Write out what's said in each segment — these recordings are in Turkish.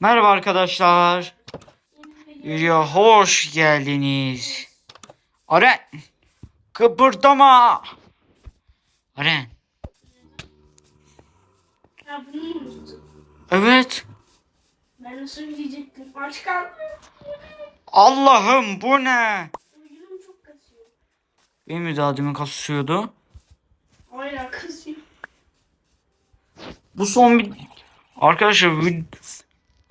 Merhaba arkadaşlar. Videoya hoş geldiniz. Aren. Kıpırdama. Aren. Ya bunu mu unuttun? Evet. Ben nasıl diyecektim? Aç kaldım. Allah'ım bu ne? Uyum çok kasıyor. Benim de daha demin kasıyordu. Hala kasıyor. Bu son bir... Arkadaşlar vid-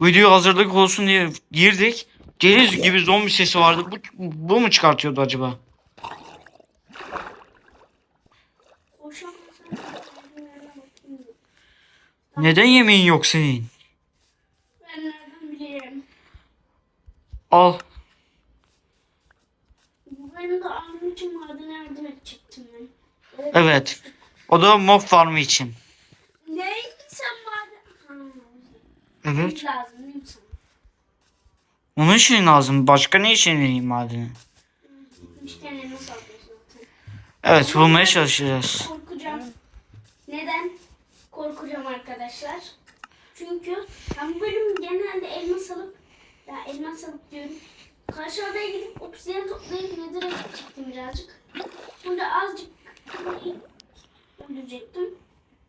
video hazırlık olsun diye girdik. Deniz gibi zombi sesi vardı. Bu, bu mu çıkartıyordu acaba? Neden yemeğin yok senin? Ben nereden bileyim? Al. İçin maden ben. Evet. O da mob farmı için. Neydi sen maden? Ha, Evet. lazım değil mi sana? Onun için lazım. Başka ne için vereyim madeni? Sallıyorsun zaten. Evet bulmaya çalışacağız. Korkacağım. Neden? Korkacağım arkadaşlar. Çünkü ben bu bölüm genelde elmas alıp ya elmas alıp diyorum. Karşı adaya gidip obsidiyen toplayıp nedir'e gidecektim birazcık. Burada azıcık öldürecektim.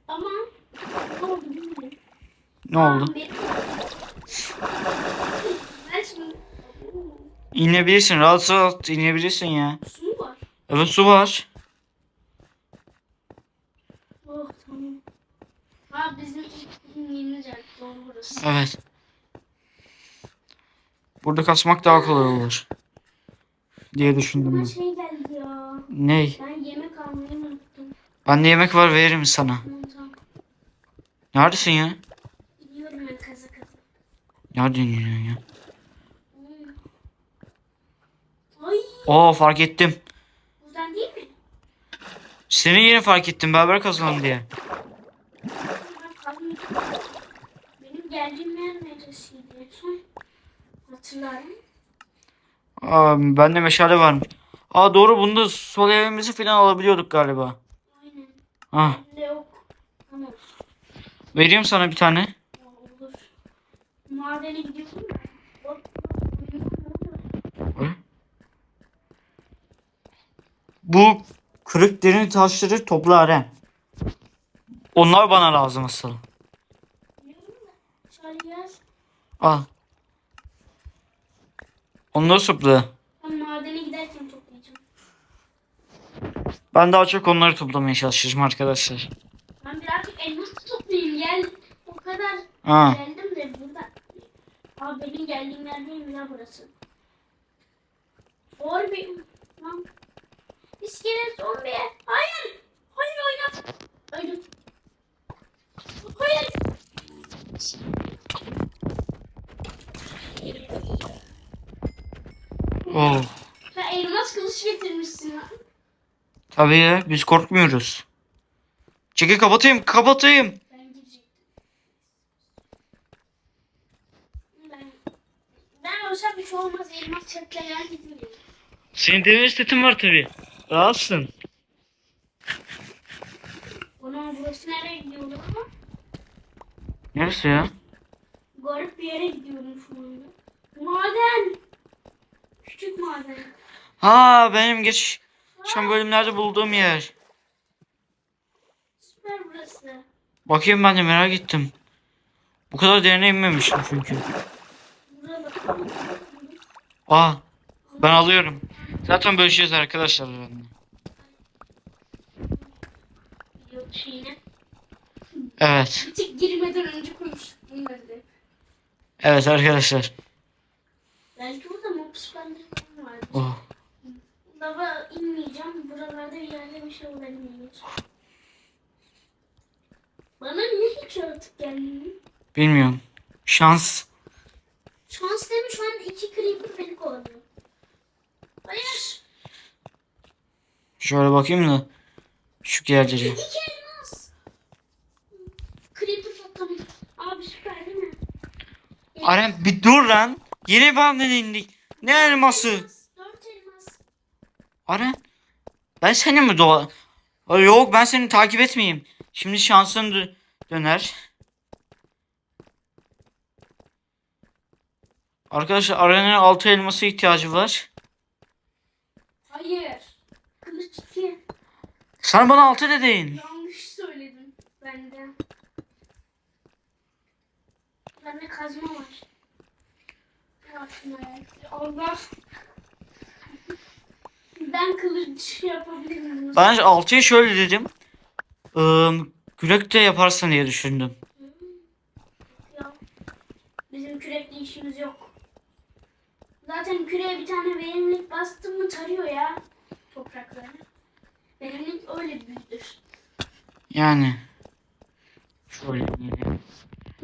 Ama ne oldu bilmiyorum. Ne oldu? İnebilirsin. Rahat rahat inebilirsin ya. su mu var? Evet su var. Oh tamam. Ha bizim indiğimiz yer doğru burası. Evet. Burada kasmak daha kolay olur. Diye düşündüm ben. şey geldi ya. Ney? Ben yemek almayı unuttum. Bende yemek var veririm sana. Tamam tamam. Neredesin ya? Gidiyorum ben kaza kaza. Nereden iniyorsun ya? Ay Oo fark ettim. buradan değil mi? Seni yeni fark ettim. Beraber kazanalım diye. Benim geldiğim yer neresiydi son? Hatırlarım. Aa, bende meşale varmış. Aa doğru bunda sol evimizi falan alabiliyorduk galiba. Aynen. Ah, vereyim sana bir tane. Madene gidiyorum da. Hop. Bu kırık derin taşları topla Aren. Onlar bana lazım asıl. Al. Onları topla. Ben madene giderken toplayacağım. Ben daha çok onları toplamaya çalışacağım arkadaşlar. Ben birazcık elmas toplayayım. Gel. O kadar Ha. burada. Abi benim geldiğim yer değil mi lan burası? Or bir... Lan. İskelet zombi. Hayır. Hayır oyna. Öldüm. Hayır. Oh. Sen elmas kılıç getirmişsin lan. Tabii ya biz korkmuyoruz. Çekil kapatayım kapatayım. Ben girecektim. Ben... Ben olsam bir şey olmaz. Elmas çatlayan gideyim. Senin demir setin var tabii. Rahatsın. Onun burası nereye gidiyordu ama? Neresi ya? Garip bir yere gidiyorum şu anda. Maden. Küçük maden. Ha benim geç geçen bölümlerde bulduğum yer. Süper burası. Bakayım ben de merak ettim. Bu kadar derine inmemiştim çünkü. Aa ben alıyorum. Zaten bölüşeceğiz arkadaşlar. video şeyine. Evet. Tık girmeden önce bunları da. Evet arkadaşlar. Belki burada mob spawner falan vardır. Oh. Lava inmeyeceğim. Buralarda bir yerde bir şey olabilir. Bana niye hiç yaratık gelmiyor? Bilmiyorum. Şans. Şans mi? Şu an iki creeper beni kovalıyor. Hayır. Şöyle bakayım da. Şu yerleri. İki elmas. Creeper toplamış. Abi süper değil mi? Aren bir dur lan. Yeni bandın indik. Ne elması? Elmas, Dört elmas. Aren. Ben seni mi doğa... Aa, Yok ben seni takip etmeyeyim. Şimdi şansın dö- döner. Arkadaşlar Aren'in altı elması ihtiyacı var. Hayır. Kılıç 2. Sen bana altı dedin. Yanlış söyledim ben de. Bende kazma var. Allah. Ben kılıç yapabilirim. Ben altıyı şöyle dedim. Ee, kürek de yaparsın diye düşündüm. Ya, bizim yok. Zaten küreğe bir tane verimlilik bastım mı tarıyor ya toprakları. Verimlilik öyle büyüdür. Yani. Şöyle diyelim.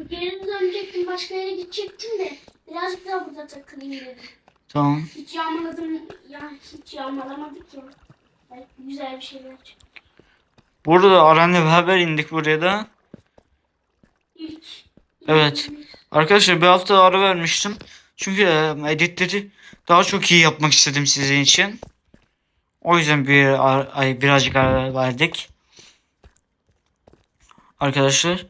Geri dönecektim başka yere gidecektim de birazcık daha burada takılayım dedim. Tamam. Hiç yağmaladım ya hiç yağmalamadık ya. Belki güzel bir şeyler çıktı. Burada da Aren'le beraber indik buraya da. İlk. Evet. Arkadaşlar bir hafta ara vermiştim. Çünkü e, editleri daha çok iyi yapmak istedim sizin için. O yüzden bir ay birazcık ara verdik. Arkadaşlar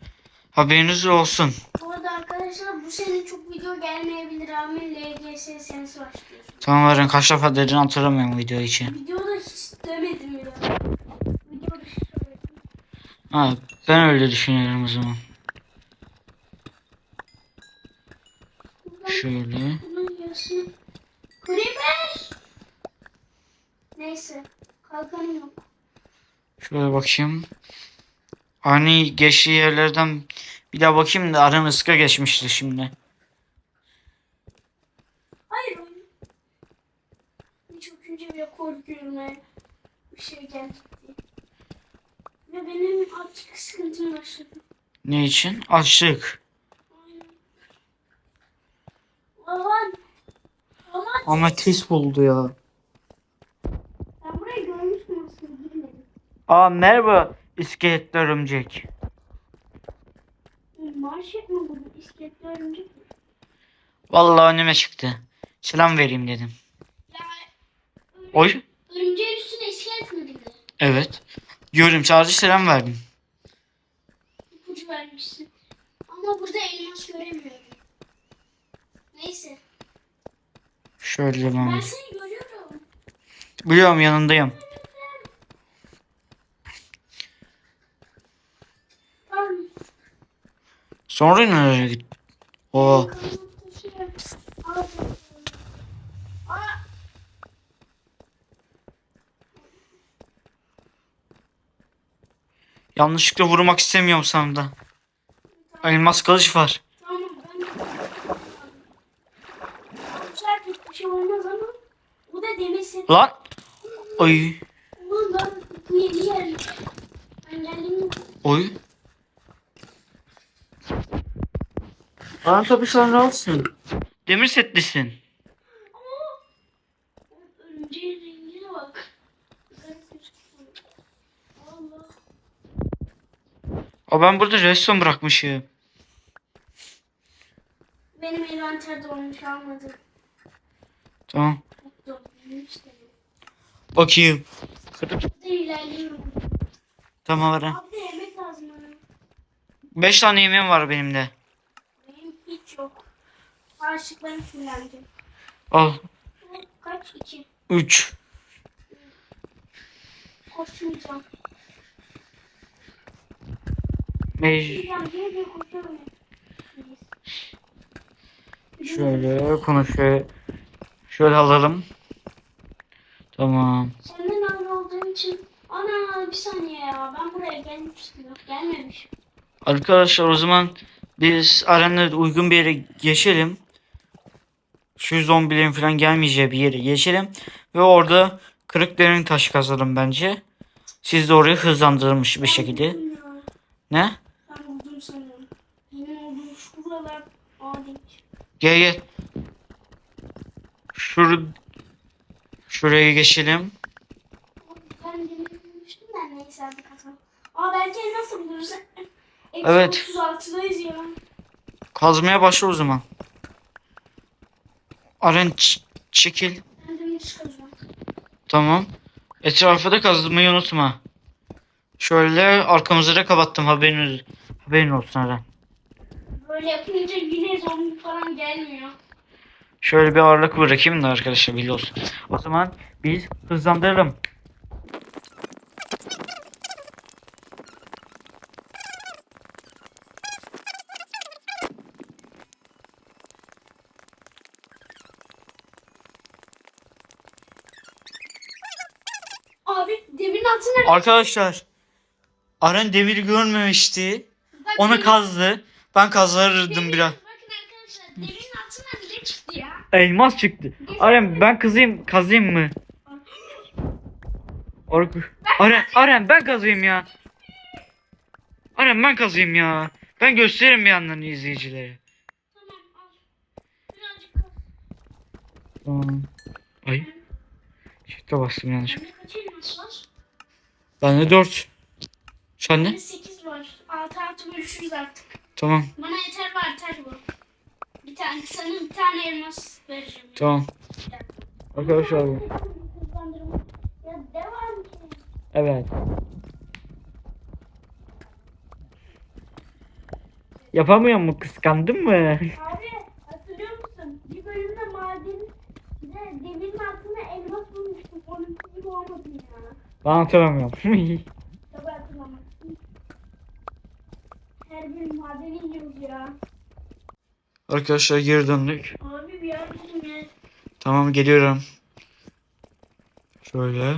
haberiniz olsun. Bu arada arkadaşlar bu sene çok video gelmeyebilir. Amin LGS senesi başlıyor. Tamam Aren kaç defa dedin hatırlamıyorum video için. Videoda hiç demedim ya. Videoda hiç söyledim. Ha, ben öyle düşünüyorum o zaman. Şöyle. Creeper! Neyse. Kalkanım yok. Şöyle bakayım. Ani geçtiği yerlerden bir daha bakayım da Aren ıska geçmişti şimdi. Hayır. Çok önce bile korkuyorum. Bir şey gelecek diye. Ve benim artık sıkıntım başladı. Ne için? Açlık. Aynen. Aman. Aman. Ametis buldu ya. Ben burayı görmüştüm aslında bilmedim. Aa merhaba iskeletli örümcek. Marş etme bunu. İskeletli örümcek mi? Vallahi önüme çıktı. Selam vereyim dedim. Ya Oy. örümceğin üstüne iskelet mi bindi? Evet. Gördüm sadece selam verdim. İpucu vermişsin. Ama burada elmas göremiyorum. Neyse. Şöyle devam Ben et. seni görüyorum. Biliyorum yanındayım. Sonra nereye git? Oo. Yanlışlıkla vurmak istemiyorum sana da. Elmas kılıç var. Tamam ben Güzel bir şey olmaz ama bu da demir set. Lan. Oy. Oy. Lan tabii sen rahatsın. Demir setlisin. Aa, ben burada redstone bırakmışım. Benim envanterde olmuş almadım. Tamam. Bakayım. Tamam Eren. Abi yemek lazım bana. 5 tane yemeğim var benim de. Benim hiç yok. Harçlıklarım fullendi. Al. Kaç? İki. 3. Koşmayacağım. 5. Gideceğim diye bir koşuyorum. Şöyle konuşuyor. Şöyle alalım. Tamam. Senden abi olduğum için ana bir saniye ya ben buraya gelmiştim yok gelmemiş. Arkadaşlar o zaman biz arenada uygun bir yere geçelim. Şu zombilerin falan gelmeyeceği bir yere geçelim. Ve orada kırık derin taş kazalım bence. Siz de orayı hızlandırılmış bir şekilde. Ne? Ben buldum sanıyorum. Benim olduğum şuralar adi. Gel gel. Şur Şuraya geçelim. Ben demiştim ben neyse hadi. Aa belki nasıl buluruz? Eksi Evet. 36'dayız ya. Kazmaya başla o zaman. Aren çekil. Tamam. Etrafı da kazmayı unutma. Şöyle arkamızı da kapattım haberin, haberin olsun Aren. Böyle yapınca yine zombi falan gelmiyor. Şöyle bir ağırlık bırakayım da arkadaşlar belli olsun. O zaman biz hızlandıralım. Abi demirin altına Arkadaşlar Aren demiri görmemişti. Onu demir- kazdı. Ben kazardım demir- biraz. Bakın arkadaşlar demirin altına ne çıktı ya? Elmas çıktı. Aren ben kazayım, kazayım mı? Ork Aren, Aren ben kazayım ya. Aren ben kazayım ya. Ben gösteririm bir yandan izleyicilere. Tamam. Ay. Çifte bastım yanlış. Bende kaç elmas var? Bende 4. Sen ne? Bende 8 var. 6 artı bölüşürüz artık. Tamam. Bana yeter var yeter bu. Bir tane sana bir tane elmas vereceğim. ya. Tamam. Arkadaşlar bu. Evet. Yapamıyor mu? Kıskandın mı? Abi hatırlıyor musun? Bir bölümde maden de demirin altında elmas bulmuştum. Onun gibi olmadı ya. Ben hatırlamıyorum. Tabii hatırlamazsın. Her bölüm maden iniyoruz ya. Arkadaşlar geri döndük. Abi bir yardım ya. Tamam geliyorum. Şöyle.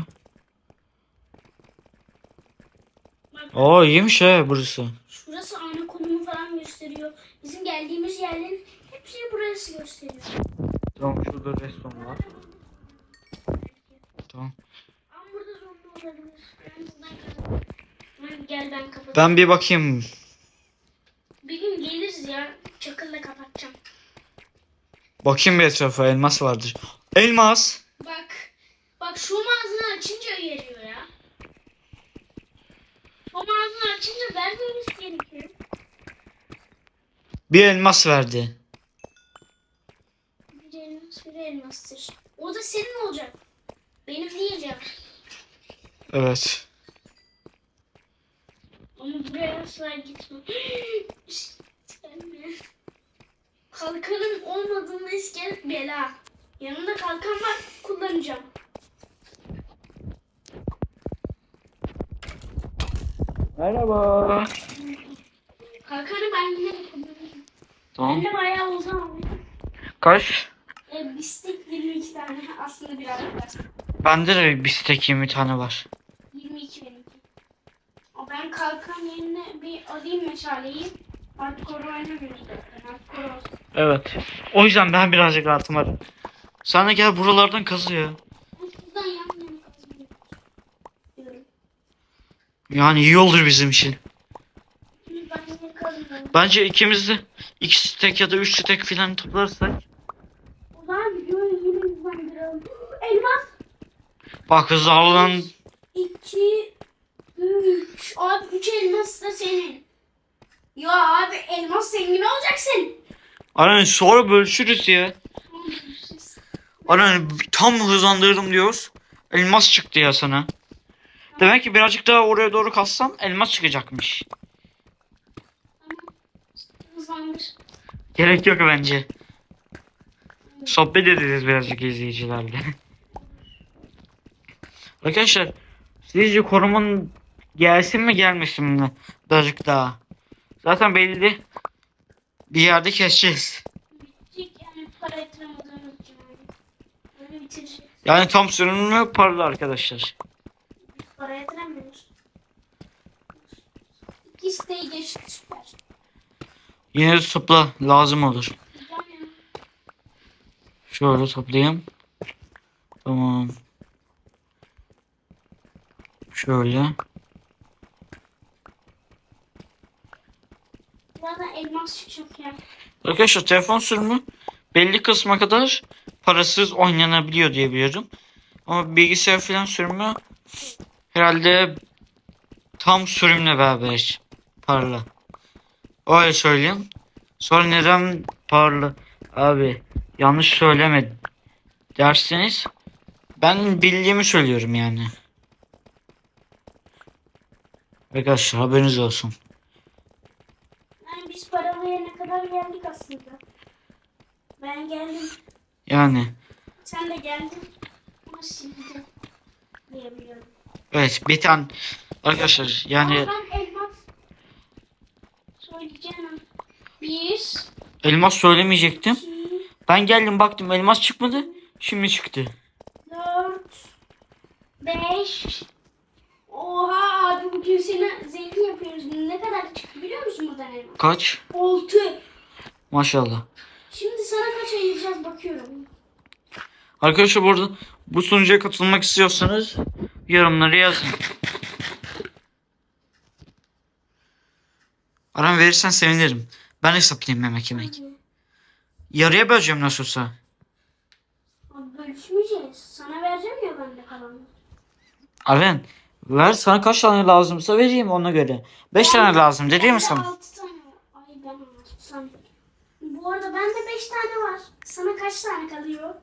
Aa iyiymiş he burası. şurası ana konumu falan gösteriyor. Bizim geldiğimiz yerlerin hepsini burası gösteriyor. Tamam şurada restoran var. Tamam. Ama burada zombi olabilir. Ben buradan kapatıyorum. Gel ben kapatayım. Ben bir bakayım. Bir gün geliriz ya. Çakılla kapatacağım. Bakayım bir etrafa elmas vardır. Elmas. Bak. Bak şu mağazını açınca uyarıyor ya. O mağazını açınca vermemiz gerekiyor. Bir elmas verdi. Bir elmas bir elmastır. O da senin olacak. Benim değil ya. Evet. Ama buraya asla gitme. Kalkanın olmadığında iskelet bela. Yanında kalkan var kullanacağım. Merhaba. Kalkanı ben yine de kullanacağım. Tamam. Ben de bayağı ama. Kaç? E, bistek 22 tane aslında biraz var. Bende de bir stek 20 tane var. 22 benimki. O ben kalkan yerine bir alayım meşaleyi. Artık oraya oynamıyoruz zaten. Oraya olsun. Evet. O yüzden ben birazcık rahatım var. Sen de gel buralardan kazı ya. Yani iyi olur bizim için. Bence ikimiz de iki stek ya da üç stek falan toplarsak. Elmas. Bak hızlan. 2 3 Abi 3 elmas da senin. Ya abi elmas zengin olacaksın. Aran sonra bölüşürüz ya. Aran tam hızlandırdım diyoruz. Elmas çıktı ya sana. Demek ki birazcık daha oraya doğru kassam elmas çıkacakmış. Gerek yok bence. Sohbet edeceğiz birazcık izleyicilerle. Arkadaşlar sizce korumanın gelsin mi gelmesin mi? Birazcık daha. Zaten belli. Bir yerde keseceğiz. Yani tam sürümlü paralı arkadaşlar. Para yatıramıyoruz. İki isteği geçti süper. Yine de topla lazım olur. Şöyle toplayayım. Tamam. Şöyle. Ya. Arkadaşlar telefon sürümü belli kısma kadar parasız oynanabiliyor diye biliyorum. Ama bilgisayar falan sürümü herhalde tam sürümle beraber paralı. Öyle söyleyeyim. Sonra neden paralı? Abi yanlış söyleme derseniz ben bildiğimi söylüyorum yani. Arkadaşlar haberiniz olsun. Yani biz paralı yerine kadar geldik aslında. Ben geldim. Yani Sen de geldin. Ama şimdi diyebiliyorum. evet bir tane arkadaşlar yani Ama ben elmas söyleyeceğim. Bir, elmas söylemeyecektim. iki, Ben geldim baktım elmas çıkmadı. Şimdi çıktı. dört, beş. Oha abi bugün seni zengin yapıyoruz. Ne kadar çıktı biliyor musun buradan elmas? Kaç? Altı. Maşallah. Şimdi sana kaç ayıracağız bakıyorum. Arkadaşlar bu arada bu sunucuya katılmak istiyorsanız yorumlara yazın. Aram verirsen sevinirim. Ben hesaplayayım yemek yemek. Yarıya böleceğim nasıl olsa. Abi bölüşmeyeceğiz. Sana vereceğim ya ben de kalanı. Aren ver sana kaç tane lazımsa vereyim ona göre. 5 tane lazım dedi mi sana? altı tane var. Ay ben altırsam. Bu arada bende beş tane var. Sana kaç tane kalıyor?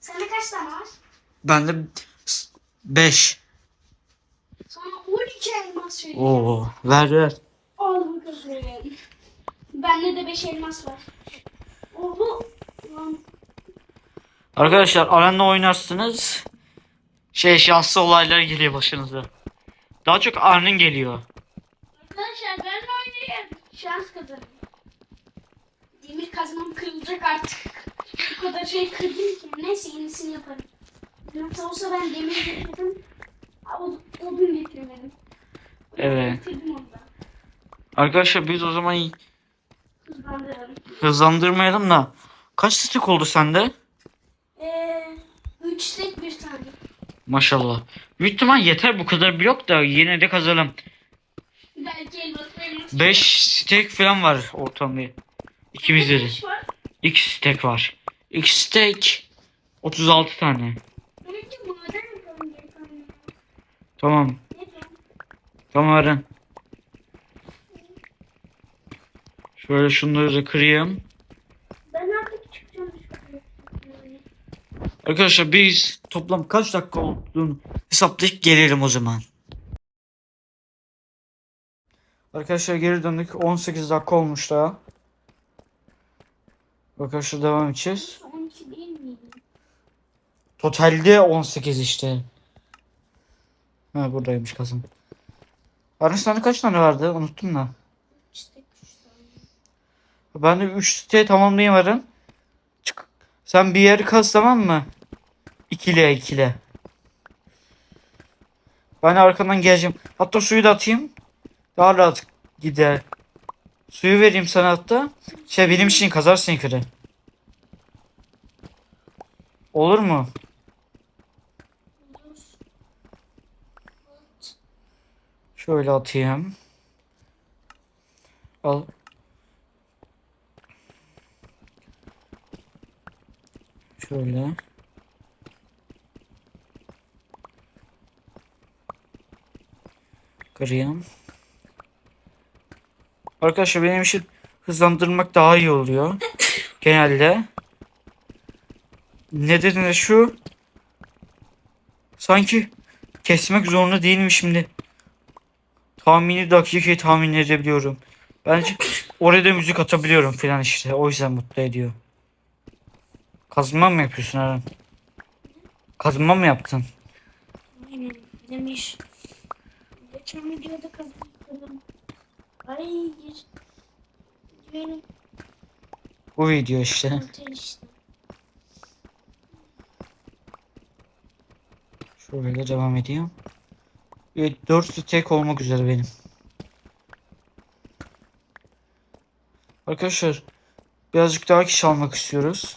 Sende kaç tane var? Bende 5. Sana 12 elmas vereceğim. Oo ver ver. Al bakalım. Bende de 5 elmas var. Oho. Lan. Arkadaşlar Aren'le oynarsınız. Şey şanslı olaylar geliyor başınıza. Daha çok Arn'ın geliyor. Arkadaşlar ben oynayayım. Şans kazanın. Demir kazmam kırılacak artık. Bu kadar şey kırdım ki. Neyse yenisini yaparım. Yoksa olsa ben demir getirdim. Od- Odun getirmedim. Evet. Getirdim onu da. Arkadaşlar biz o zaman Hızlandıralım. hızlandırmayalım da. Kaç stack oldu sende? Eee 3 set bir. Maşallah. Büyük ihtimal yeter bu kadar blok da yine de kazalım. Belki elmas elmas. 5 stack falan var ortamda. İkimizde de. Kaç var? 2 stack var. 2 stack 36 tane. Tamam. Tamam Aren. Şöyle şunları da kırayım. Ben artık çıkacağım. Yani. Arkadaşlar biz toplam kaç dakika olduğunu hesaplayıp gelelim o zaman. Arkadaşlar geri döndük. 18 dakika olmuş daha. Arkadaşlar devam edeceğiz. 12 değil miydi? Totalde 18 işte. Ha buradaymış kazım. Arnış sende kaç tane vardı? Unuttum da. İşte 3 tane. Ben de 3 site tamamlayamadım. Çık. Sen bir yeri kaz tamam mı? İkile ikile. Ben de arkandan geleceğim. Hatta suyu da atayım. Daha rahat gider. Suyu vereyim sana hatta. Şey benim için kazarsın yukarı. Olur mu? Şöyle atayım. Al. Şöyle. Kırayım. Arkadaşlar benim için hızlandırmak daha iyi oluyor. Genelde. Nedeni de şu. Sanki kesmek zorunda değilim şimdi tahmini dakikayı tahmin edebiliyorum. Bence oraya da müzik atabiliyorum filan işte. O yüzden mutlu ediyor. Kazma mı yapıyorsun Eren? Kazma mı yaptın? Aynen demiş. Geçen videoda kazandım. Ay gir. Benim Bu video işte. işte. Şöyle devam edeyim. Evet 4 tek olmak üzere benim. Arkadaşlar birazcık daha kişi almak istiyoruz.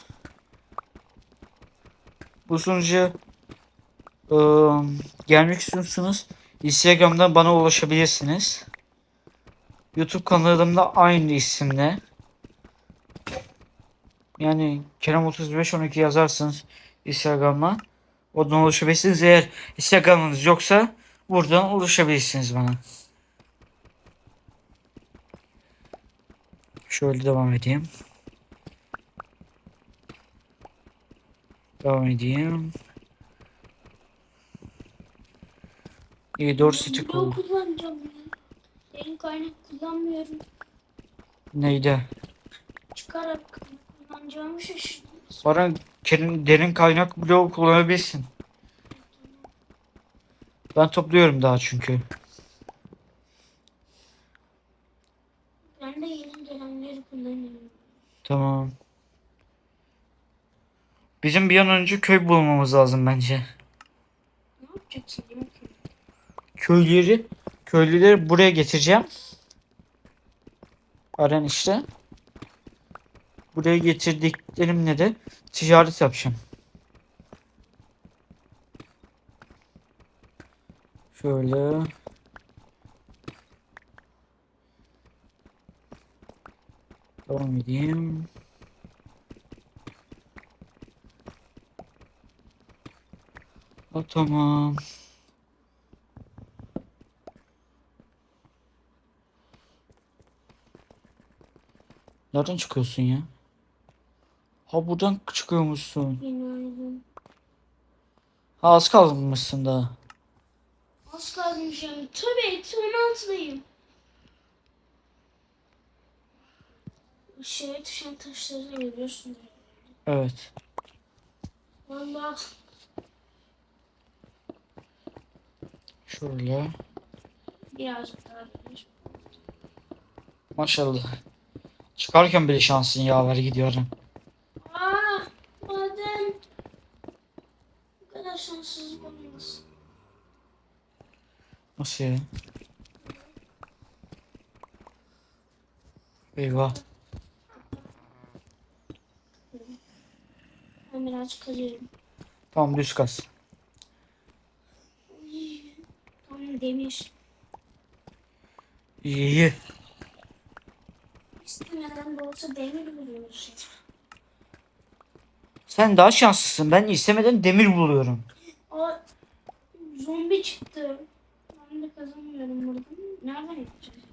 Bu sunucuya ıı, gelmek istiyorsanız Instagram'dan bana ulaşabilirsiniz. YouTube kanalımda aynı isimle. Yani Kerem 3512 yazarsanız Instagram'a Oradan ulaşabilirsiniz. Eğer Instagram'ınız yoksa buradan ulaşabilirsiniz bana. Şöyle devam edeyim. Devam edeyim. İyi 4 stick Blok oldu. kullanacağım ya. Derin kaynak kullanmıyorum. Neydi? Çıkarak kullanacağımı şaşırdım. Baran kerin- derin kaynak bloğu kullanabilirsin. Ben topluyorum daha çünkü. Ben de yeni gelenleri kullanıyorum. Tamam. Bizim bir an önce köy bulmamız lazım bence. Ne yapacaksın? Yemek yiyorum. Köylüleri, köylüleri buraya getireceğim. Aren işte. Buraya getirdiklerimle de ticaret yapacağım. Şöyle. Devam edeyim. Ha, tamam. Nereden çıkıyorsun ya? Ha buradan çıkıyormuşsun. Günaydın. Ha az kalmışsın daha. Az kalmış yani. Tabii eksi 16'dayım. Şeye düşen taşları görüyorsun. Evet. Valla Şöyle. birazcık daha. Maşallah. Çıkarken bile şansın yaver gidiyorum. Aa, maden. Bu kadar şanssız olmaz. Nasıl ya? Eyvah. Ben birazcık kazıyorum. Tamam düz. Uy, Tamam demir. İyi iyi. İstemeden de olsa demir buluyoruz. Sen daha şanslısın. Ben istemeden demir buluyorum. Aa, zombi çıktı. Ben de kazanmıyorum buradan. Nereden yapacağız?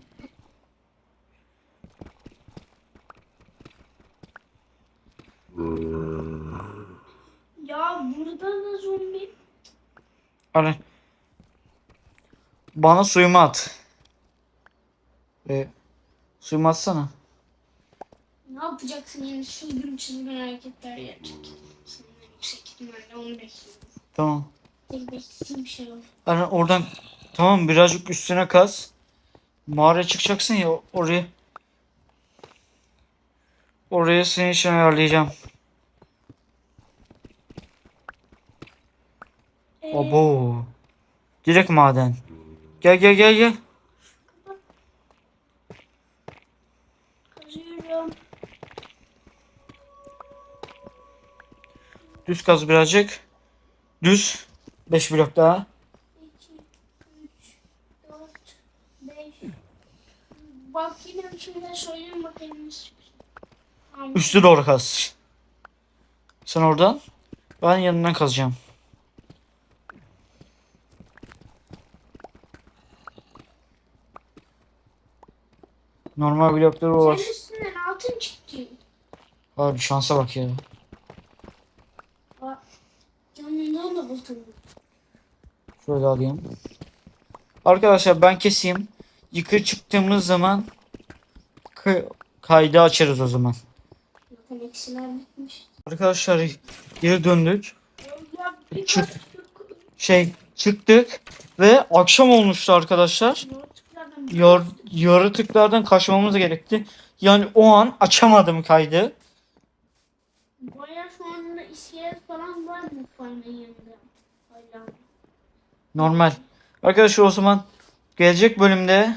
Ya burada da zombi. Aren. Bana suyumu at. Ve suyumu atsana. Ne yapacaksın yani çılgın çılgın hareketler yapacak. Senden yüksek ihtimalle onu bekliyorum. Tamam. Tek beklediğim şey o. Aren oradan tamam birazcık üstüne kas. Mağaraya çıkacaksın ya oraya. Oraya senin için ayarlayacağım. Ee, Abo. Direkt maden. Gel gel gel gel. Düz kaz birazcık. Düz. 5 blok daha. 2, 3, 4, 5. Bak yine bir şeyler söyleyeyim bakayım nasıl çıkacak. Tamam. Üstü doğru kaz. Sen oradan. Ben yanından kazacağım. Normal blokları var. Senin üstünden altın çıktı. Abi şansa bak ya. Da buldum. Şöyle alayım. Arkadaşlar ben keseyim. Yukarı çıktığımız zaman kay- kaydı açarız o zaman. Bakın eksiler bitmiş. Arkadaşlar geri döndük. Çık. Şey çıktık ve akşam olmuştu arkadaşlar. Yar, yaratıklardan kaçmamız gerekti. Yani o an açamadım kaydı. Baya anda iskelet falan var mı fanın yanında? Hala. Normal. Arkadaşlar o zaman gelecek bölümde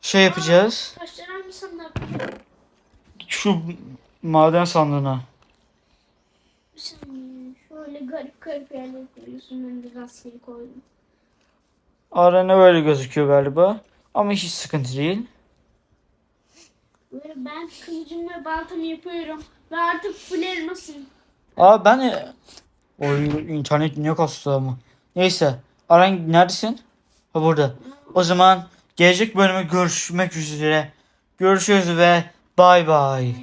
şey yapacağız. Taşlar hangi sandık? Şu maden sandığına. Şöyle garip garip yerler koyuyorsun. Ben de rastgele koydum. Arena öyle gözüküyor galiba. Ama hiç sıkıntı değil. Böyle ben kılıcım ve baltamı yapıyorum. Ve artık full elmasım. Aa ben Oy internet niye kastı ama. Neyse. Aran neredesin? Ha burada. O zaman gelecek bölüme görüşmek üzere. Görüşürüz ve bay bay.